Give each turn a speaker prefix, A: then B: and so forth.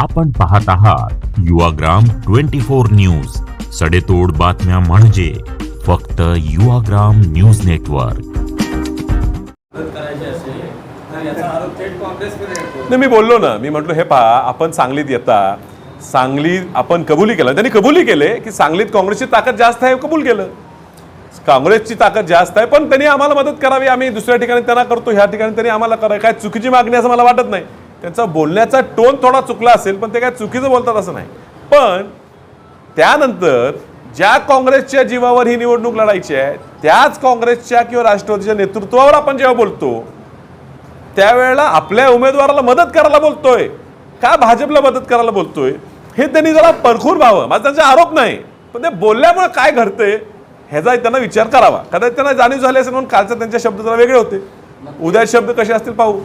A: आपण पाहत आहात युवाग्राम ट्वेंटी फोर न्यूज. सडेतोड बातम्या म्हणजे फक्त युवाग्राम न्यूज नेटवर्क.
B: नाही मी बोललो ना मी म्हटलो हे पहा आपण सांगलीत येता. सांगलीत आपण कबुली केलं. त्यांनी कबुली केले की सांगलीत काँग्रेसची ताकद जास्त आहे कबूल केलं. काँग्रेसची ताकद जास्त आहे पण त्यांनी आम्हाला मदत करावी. आम्ही दुसऱ्या ठिकाणी त्यांना करतो ह्या ठिकाणी त्यांनी आम्हाला करावं. काय चुकीची मागणी असं मला वाटत नाही. त्यांचा बोलण्याचा टोन थोडा चुकला असेल पण ते काय चुकीचं बोलतात असं नाही. पण त्यानंतर ज्या काँग्रेसच्या जीवावर ही निवडणूक लढायची आहे त्याच काँग्रेसच्या किंवा राष्ट्रवादीच्या नेतृत्वावर आपण जेव्हा बोलतो त्यावेळेला आपल्या उमेदवाराला मदत करायला बोलतोय. का भाजपला मदत करायला बोलतोय? हे त्यांनी जरा परखूर व्हावं. माझा त्यांचा आरोप नाही पण ते बोलल्यामुळे काय घडतंय ह्याचा त्यांना विचार करावा. कदाचित त्यांना जाणीव झाली असेल म्हणून कालचा त्यांचे शब्द जरा वेगळे होते. उद्या शब्द कसे असतील पाहू.